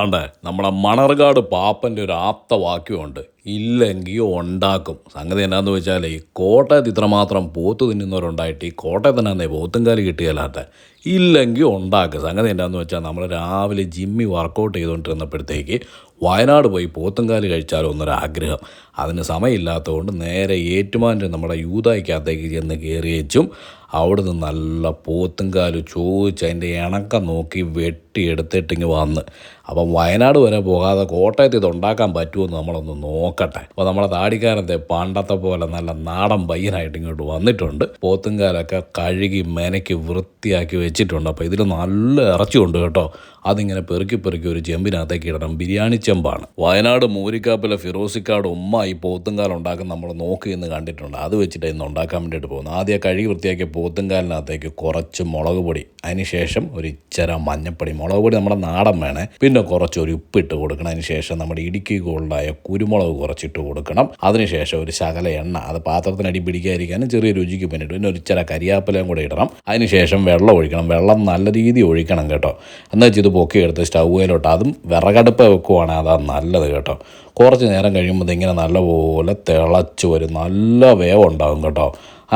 ആണ്ടേ നമ്മുടെ മണർകാട് പാപ്പന്റെ ഒരു ആപ്ത വാക്യമുണ്ട് ഇല്ലെങ്കിൽ ഉണ്ടാക്കും. സംഗതി എന്നാന്ന് വെച്ചാൽ ഈ കോട്ടയത്ത് ഇത്രമാത്രം പോത്ത് തിന്നുന്നവരുണ്ടായിട്ട് ഈ കോട്ടയത്ത് തന്നെ പോത്തുംകാലി കിട്ടിയല്ലാത്ത. ഇല്ലെങ്കിൽ ഉണ്ടാക്കുക സംഗതി എന്നാന്ന് വെച്ചാൽ നമ്മൾ രാവിലെ ജിമ്മി വർക്കൗട്ട് ചെയ്തുകൊണ്ടിരുന്നപ്പോഴത്തേക്ക് വയനാട് പോയി പോത്തുംകാലി കഴിച്ചാലോ എന്നൊരാഗ്രഹം. അതിന് സമയമില്ലാത്തതുകൊണ്ട് നേരെ ഏറ്റുമാന്റെ നമ്മുടെ യൂതായ്ക്കകത്തേക്ക് ചെന്ന് കയറിയേച്ചും അവിടുന്ന് നല്ല പോത്തും കാലു ചോദിച്ച് അതിന്റെ ഇണക്കം നോക്കി വെട്ടിയെടുത്തിട്ടിങ്ങ് വന്ന്. അപ്പം വയനാട് വരെ പോകാതെ കോട്ടയത്ത് ഇത് ഉണ്ടാക്കാൻ പറ്റുമെന്ന് നമ്മളൊന്ന് നോക്കട്ടെ. അപ്പോൾ നമ്മളെ താടിക്കാരത്തെ പണ്ടത്തെ പോലെ നല്ല നാടൻ പയ്യനായിട്ട് ഇങ്ങോട്ട് വന്നിട്ടുണ്ട്. പോത്തും കാലൊക്കെ കഴുകി മെനക്കി വൃത്തിയാക്കി വെച്ചിട്ടുണ്ട്. അപ്പോൾ ഇതിൽ നല്ല ഇറച്ചിയുണ്ട് കേട്ടോ. അതിങ്ങനെ പെറുക്കി പെറുക്കി ഒരു ചെമ്പിനകത്തേക്ക് ഇടണം. ബിരിയാണി ചെമ്പാണ്. വയനാട് മൂരിക്കാപ്പിലെ ഫിറോസിക്കാട് ഉമ്മ ഈ പോത്തും ഉണ്ടാക്കുന്ന നമ്മൾ നോക്കി എന്ന് കണ്ടിട്ടുണ്ട്. അത് വെച്ചിട്ട് ഇന്ന് ഉണ്ടാക്കാൻ വേണ്ടിയിട്ട് പോകുന്നു. ആദ്യം കഴുകി വൃത്തിയാക്കിയ പോത്തുംകാലിനകത്തേക്ക് കുറച്ച് മുളക് പൊടി. അതിനുശേഷം ഒരു ഇച്ചര മഞ്ഞപ്പൊടി. മുളക് പൊടി നമ്മുടെ നാടൻ വേണേ. പിന്നെ കുറച്ച് ഒരു ഉപ്പിട്ട് കൊടുക്കണം. അതിനുശേഷം നമ്മുടെ ഇടുക്കി ഗോൾഡായ കുരുമുളക് കുറച്ചിട്ട് കൊടുക്കണം. അതിനുശേഷം ഒരു ശകല എണ്ണ. അത് പാത്രത്തിനടി പിടിക്കാതിരിക്കാനും ചെറിയ രുചിക്ക് വേണ്ടിയിട്ട് പിന്നെ ഒരു ഇച്ചിര കരിയാപ്പിലയും കൂടെ ഇടണം. അതിനുശേഷം വെള്ളം ഒഴിക്കണം. വെള്ളം നല്ല രീതിയിൽ ഒഴിക്കണം കേട്ടോ. എന്നാൽ വെച്ച് ഇത് പൊക്കിയെടുത്ത് സ്റ്റൗവിലോട്ട് അതും വിറകടുപ്പ് വെക്കുവാണെങ്കിൽ അതാ നല്ലത് കേട്ടോ. കുറച്ച് നേരം കഴിയുമ്പോൾ ഇങ്ങനെ നല്ലപോലെ തിളച്ച് വരും. നല്ല വേവുണ്ടാകും കേട്ടോ.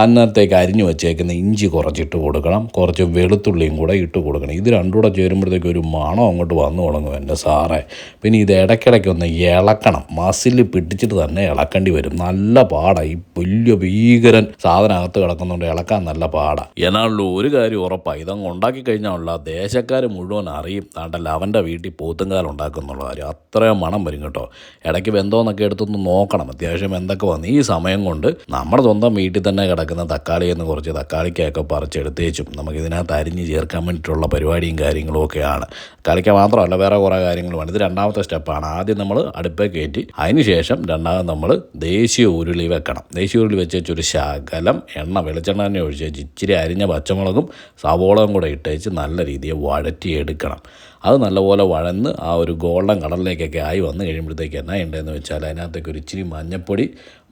അന്നത്തേക്ക് അരിഞ്ഞു വെച്ചേക്കുന്ന ഇഞ്ചി കുറച്ചിട്ട് കൊടുക്കണം. കുറച്ച് വെളുത്തുള്ളിയും കൂടെ ഇട്ട് കൊടുക്കണം. ഇത് രണ്ടും കൂടെ ചേരുമ്പോഴത്തേക്ക് ഒരു മണം അങ്ങോട്ട് വന്നു തുടങ്ങും എന്റെ സാറേ. പിന്നെ ഇത് ഇടയ്ക്കിടയ്ക്ക് ഒന്ന് ഇളക്കണം. മസിൽ പിടിച്ചിട്ട് തന്നെ ഇളക്കേണ്ടി വരും. നല്ല പാടാണ് ഈ വലിയ ഭീകരൻ സാധനകത്ത് കിടക്കുന്നതുകൊണ്ട് ഇളക്കാൻ നല്ല പാടാണ് എന്നാണല്ലോ ഒരു കാര്യം ഉറപ്പാണ് ഇതങ്ങ് ഉണ്ടാക്കി കഴിഞ്ഞാലുള്ള ദേശക്കാർ മുഴുവൻ അറിയും. താണ്ടല്ല അവന്റെ വീട്ടിൽ പോത്തുംകാലം ഉണ്ടാക്കുന്നുള്ള കാര്യം. അത്രയും മണം വരും കേട്ടോ. ഇടയ്ക്ക് ബന്ധമെന്നൊക്കെ എടുത്തൊന്ന് നോക്കണം. അത്യാവശ്യം എന്തൊക്കെ വന്നു. ഈ സമയം കൊണ്ട് നമ്മുടെ സ്വന്തം വീട്ടിൽ തന്നെ കിടക്കുന്ന തക്കാളി എന്ന് കുറച്ച് തക്കാളിക്കൊക്കെ പറിച്ചെടുത്തേച്ചും നമുക്കിതിനകത്ത് അരിഞ്ഞ് ചേർക്കാൻ വേണ്ടിയിട്ടുള്ള പരിപാടിയും കാര്യങ്ങളും ഒക്കെയാണ്. തക്കാളിക്ക മാത്രമല്ല വേറെ കുറേ കാര്യങ്ങളുമാണ് ഇത് രണ്ടാമത്തെ സ്റ്റെപ്പാണ്. ആദ്യം നമ്മൾ അടുപ്പേ കയറ്റി അതിന് ശേഷം രണ്ടാമത് നമ്മൾ ദേശീയ ഉരുളി വെക്കണം. ദേശീയ ഉരുളി വെച്ച് ഒരു ശകലം എണ്ണ വെളിച്ചെണ്ണ തന്നെ ഒഴിച്ച് ഇച്ചിരി അരിഞ്ഞ പച്ചമുളകും സവോളവും കൂടെ ഇട്ടേച്ച് നല്ല രീതിയിൽ വഴറ്റിയെടുക്കണം. അത് നല്ലപോലെ വഴന്ന് ആ ഒരു ഗോൾഡൻ കളറിലേക്കൊക്കെ ആയി വന്നു കഴിയുമ്പോഴത്തേക്ക് എന്നാ ഉണ്ടെന്ന് വെച്ചാൽ അതിനകത്തേക്ക് ഒരു ഇച്ചിരി മഞ്ഞപ്പൊടി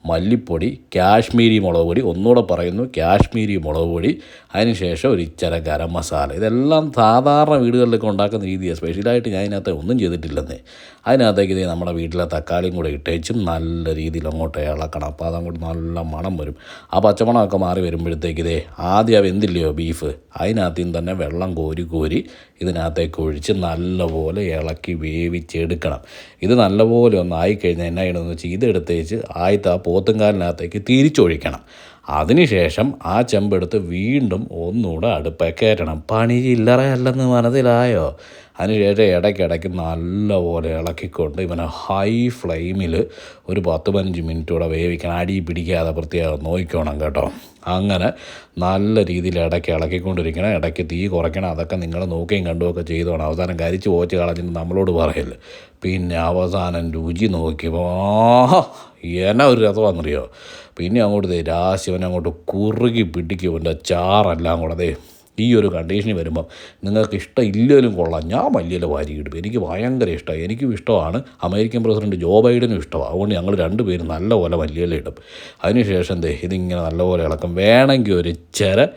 മല്ലിപ്പൊടി കാശ്മീരി മുളക് പൊടി ഒന്നുകൂടെ പറയുന്നു കാശ്മീരി മുളക് പൊടി അതിനുശേഷം ഒരു ഇച്ചര ഗരം മസാല. ഇതെല്ലാം സാധാരണ വീടുകളിലൊക്കെ ഉണ്ടാക്കുന്ന രീതിയാണ് സ്പെഷ്യലായിട്ട് ഞാൻ ഇതിനകത്ത് ഒന്നും ചെയ്തിട്ടില്ലെന്നേ. അതിനകത്തേക്ക് ഇത് നമ്മുടെ വീട്ടിലെ തക്കാളിയും കൂടെ ഇട്ടേച്ചും നല്ല രീതിയിൽ അങ്ങോട്ട് ഇളക്കണം. അപ്പോൾ അതങ്ങോട്ട് നല്ല മണം വരും. ആ പച്ചമണമൊക്കെ മാറി വരുമ്പോഴത്തേക്ക് ഇതേ ആദ്യം അവ വെന്തില്ലയോ ബീഫ്? അതിനകത്തും തന്നെ വെള്ളം കോരി കോരി ഇതിനകത്തേക്ക് ഒഴിച്ച് നല്ലപോലെ ഇളക്കി വേവിച്ചെടുക്കണം. ഇത് നല്ലപോലെ ഒന്ന് ആയിക്കഴിഞ്ഞാൽ എന്നാ ചെയ്യണമെന്ന് വെച്ചാൽ ഇതെടുത്തേച്ച് ആ പോത്തുംകാലിനകത്തേക്ക് തിരിച്ചൊഴിക്കണം. അതിനുശേഷം ആ ചെമ്പെടുത്ത് വീണ്ടും ഒന്നുകൂടെ അടുപ്പേ കയറ്റണം. പണി ചില്ലറയല്ലെന്ന് മനസ്സിലായോ? അതിനുശേഷം ഇടയ്ക്കിടയ്ക്ക് നല്ലപോലെ ഇളക്കിക്കൊണ്ട് ഇവനെ ഹൈ ഫ്ലെയിമിൽ ഒരു പത്ത് പതിനഞ്ച് മിനിറ്റ് കൂടെ വേവിക്കണം അടി പിടിക്കാതെ പ്രത്യേകം നോക്കിക്കോണം കേട്ടോ. അങ്ങനെ നല്ല രീതിയിൽ ഇടയ്ക്ക് ഇളക്കിക്കൊണ്ടിരിക്കണം. ഇടയ്ക്ക് തീ കുറയ്ക്കണം. അതൊക്കെ നിങ്ങൾ നോക്കുകയും കണ്ടുമൊക്കെ ചെയ്തോണം അവസാനം കരിച്ച് പോച്ച് കളഞ്ഞിട്ട് നമ്മളോട് പറയല്ലേ. പിന്നെ അവസാനം രുചി നോക്കിയപ്പോൾ എന്നാ ഒരു രഥമാണെന്നറിയോ പിന്നെ അങ്ങോട്ട് ദേ രാശിവനെ അങ്ങോട്ട് കുറുകി പിടിക്കും എന്റെ ചാറെല്ലാം കൂടെ. ദേ ഈ ഒരു കണ്ടീഷനിൽ വരുമ്പം നിങ്ങൾക്ക് ഇഷ്ടം ഇല്ലെങ്കിലും കൊള്ളാം. ഞാൻ വലിയ വാരി കിട്ടും എനിക്ക് ഭയങ്കര ഇഷ്ടമാണ്. എനിക്കും ഇഷ്ടമാണ്. അമേരിക്കൻ പ്രസിഡന്റ് ജോ ബൈഡനും ഇഷ്ടമാണ്. അതുകൊണ്ട് ഞങ്ങൾ രണ്ടുപേരും നല്ലപോലെ വലിയ ഇടും. അതിനുശേഷം ദേ ഇതിങ്ങനെ നല്ലപോലെ ഇളക്കും. വേണമെങ്കിൽ ഒരു ചെര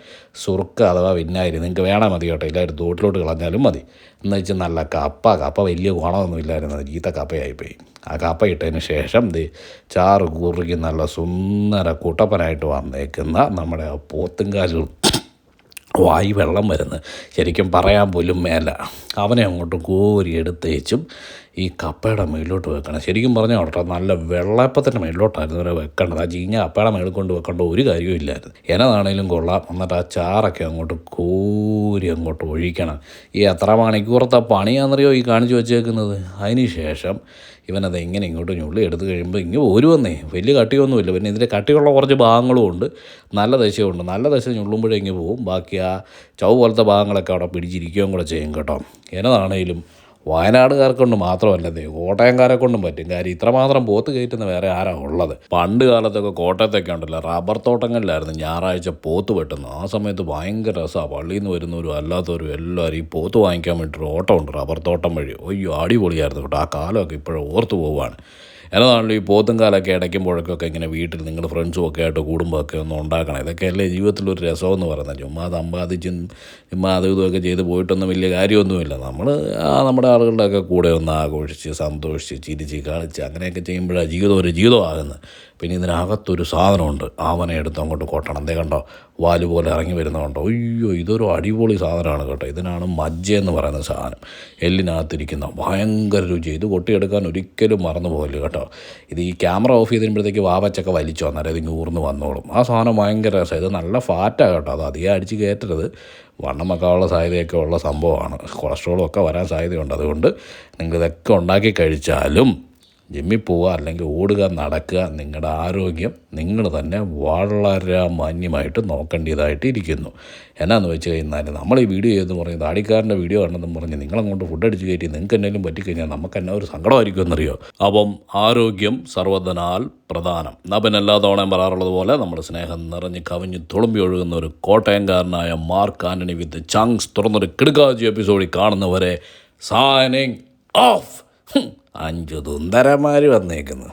സുറുക്ക അഥവാ വിന്നായിരി നിങ്ങൾക്ക് വേണം മതി കേട്ടോ. എല്ലാവരും തോട്ടിലോട്ട് കളഞ്ഞാലും മതി. എന്ന് വെച്ചാൽ നല്ല കപ്പ. കപ്പ വലിയ ഗുണമൊന്നും ഇല്ലായിരുന്നു. ചീത്ത കപ്പയായിപ്പോയി. ആ കപ്പ ഇട്ടതിന് ശേഷം ദേ ചാറ് കൂറിക്ക് നല്ല സുന്ദര കുട്ടപ്പനായിട്ട് വന്നേക്കുന്ന നമ്മുടെ ആ പോത്തുംകാലും വായി വെള്ളം വരുന്നത് ശരിക്കും പറയാൻ പോലും മേല. അവനെ അങ്ങോട്ട് കോരി എടുത്തേച്ചും ഈ കപ്പയുടെ മേളിലോട്ട് വെക്കണം. ശരിക്കും പറഞ്ഞാൽ കേട്ടോ നല്ല വെള്ളയപ്പത്തിന്റെ മേളിലോട്ടായിരുന്നു അവരെ വെക്കേണ്ടത്. ആ ചീഞ്ഞ കപ്പയുടെ മേളിൽ കൊണ്ട് വെക്കേണ്ട ഒരു കാര്യവും ഇല്ലായിരുന്നു. എന്നതാണേലും കൊള്ളാം. എന്നിട്ട് ആ ചാറൊക്കെ അങ്ങോട്ട് കോരി അങ്ങോട്ട് ഒഴിക്കണം. ഈ എത്ര മണിക്കൂറത്തെ പണിയാണെന്നറിയോ ഈ കാണിച്ചു വെച്ചേക്കുന്നത്? അതിന് ശേഷം ഇവനത് എങ്ങനെ ഇങ്ങോട്ട് ഞുള്ളി എടുത്തു കഴിയുമ്പോൾ ഇങ്ങനെ ഓരുവന്നേ വലിയ കട്ടിയൊന്നുമില്ല. പിന്നെ ഇതിന്റെ കട്ടിയുള്ള കുറച്ച് ഭാഗങ്ങളും ഉണ്ട്. നല്ല ദശയുണ്ട്. നല്ല ദശ ഞുള്ളുമ്പോഴേ ഇങ്ങനെ പോവും. ബാക്കി ആ ചവ് പോലത്തെ ഭാഗങ്ങളൊക്കെ അവിടെ പിടിച്ചിരിക്കുകയും കൂടെ ചെയ്യും കേട്ടോ. എന്നതാണേലും വയനാടുകാരെ മാത്രമല്ല നീ കോട്ടയംകാരെ കൊണ്ടും പറ്റും. കാര്യം ഇത്രമാത്രം പോത്ത് കയറ്റുന്ന വേറെ ആരാ ഉള്ളത്? പണ്ട് കാലത്തൊക്കെ കോട്ടയത്തൊക്കെ ഉണ്ടല്ലോ റബ്ബർ തോട്ടങ്ങളിലായിരുന്നു ഞായറാഴ്ച പോത്ത് വെട്ടുന്നത്. ആ സമയത്ത് ഭയങ്കര രസമാണ് പള്ളിയിൽ നിന്ന് വരുന്നവരും അല്ലാത്തവരും എല്ലാവരും ഈ പോത്ത് വാങ്ങിക്കാൻ വേണ്ടിയിട്ട് ഓട്ടമുണ്ട് റബ്ബർ തോട്ടം വഴി. അയ്യോ അടിപൊളിയായിരുന്നു കേട്ടോ. ആ കാലമൊക്കെ ഇപ്പോഴും ഓർത്തു പോവുകയാണ്. എന്നതാണല്ലോ ഈ പോത്തും കാലൊക്കെ ഇടയ്ക്കുമ്പോഴൊക്കെ ഇങ്ങനെ വീട്ടിൽ നിങ്ങളുടെ ഫ്രണ്ട്സും ഒക്കെ ആയിട്ട് കൂടുമ്പോഴൊക്കെ ഒന്ന് ഉണ്ടാക്കണം. ഇതൊക്കെയല്ലേ ജീവിതത്തിലൊരു രസമെന്ന് പറയുന്നത്? ചുമ്മാ സമ്പാദിച്ചും ചുമ്മാ അതും ഇതുമൊക്കെ ചെയ്ത് പോയിട്ടൊന്നും വലിയ കാര്യമൊന്നുമില്ല. നമ്മൾ ആ നമ്മുടെ ആളുകളുടെയൊക്കെ കൂടെ ഒന്ന് ആഘോഷിച്ച് സന്തോഷിച്ച് ചിരിച്ച് കളിച്ച് അങ്ങനെയൊക്കെ ചെയ്യുമ്പോഴാണ് ജീവിതം ഒരു ജീവിതമാകുന്നത്. പിന്നെ ഇതിനകത്തൊരു സാധനമുണ്ട്. ആവനെ എടുത്ത് അങ്ങോട്ട് കൊട്ടണം. എന്തേ കണ്ടോ വാൽ പോലെ ഇറങ്ങി വരുന്നതുണ്ടോ അയ്യോ ഇതൊരു അടിപൊളി സാധനമാണ് കേട്ടോ. ഇതിനാണ് മജ്ജ എന്ന് പറയുന്ന സാധനം. എല്ലിനകത്തിരിക്കുന്ന ഭയങ്കര രുചി. ഇത് കൊട്ടിയെടുക്കാൻ ഒരിക്കലും മറന്നു പോകില്ല കേട്ടോ. ഇത് ഈ ക്യാമറ ഓഫ് ചെയ്തിരുമ്പോഴത്തേക്ക് വാവച്ചൊക്കെ വലിച്ചു അന്നേരം ഇത് ഊർന്ന് വന്നോളും. ആ സാധനം ഭയങ്കര രസം ഇത് നല്ല ഫാറ്റാണ് കേട്ടോ. അത് അധികം അടിച്ച് കയറ്റരുത്. വണ്ണം വെക്കാനുള്ള സാധ്യതയൊക്കെ ഉള്ള സംഭവമാണ്. കൊളസ്ട്രോളും ഒക്കെ വരാൻ സാധ്യതയുണ്ട്. അതുകൊണ്ട് നിങ്ങൾ ഇതൊക്കെ ഉണ്ടാക്കി കഴിച്ചാലും ജിമ്മിൽ പോവുക അല്ലെങ്കിൽ ഓടുക നടക്കുക നിങ്ങളുടെ ആരോഗ്യം നിങ്ങൾ തന്നെ വളരെ മാന്യമായിട്ട് നോക്കേണ്ടതായിട്ട് ഇരിക്കുന്നു എന്നാന്ന് വെച്ച് കഴിഞ്ഞാൽ നമ്മൾ ഈ വീഡിയോ ചെയ്തെന്ന് പറഞ്ഞ് താടിക്കാരന്റെ വീഡിയോ കണ്ടെന്ന് പറഞ്ഞ് നിങ്ങളങ്ങോട്ട് ഫുഡ് അടിച്ച് കയറ്റി നിങ്ങൾക്ക് എന്തെങ്കിലും പറ്റിക്കഴിഞ്ഞാൽ നമുക്ക് എന്നാ ഒരു സങ്കടമായിരിക്കും എന്നറിയോ? അപ്പം ആരോഗ്യം സർവതനാൽ പ്രധാനം. അപ്പം എല്ലാ തവണയും പറയാറുള്ളത് പോലെ നമ്മുടെ സ്നേഹം നിറഞ്ഞ് കവിഞ്ഞ് തുളുമ്പി ഒഴുകുന്ന ഒരു കോട്ടയംകാരനായ മാർക്ക് ആന്റണി വിത്ത് ചങ്സ് തുറന്നൊരു കിടുക്കാജി എപ്പിസോഡിൽ കാണുന്നവരെ സാനിങ് ഓഫ് അഞ്ചു തുന്തരന്മാർ വന്നേക്കുന്നു.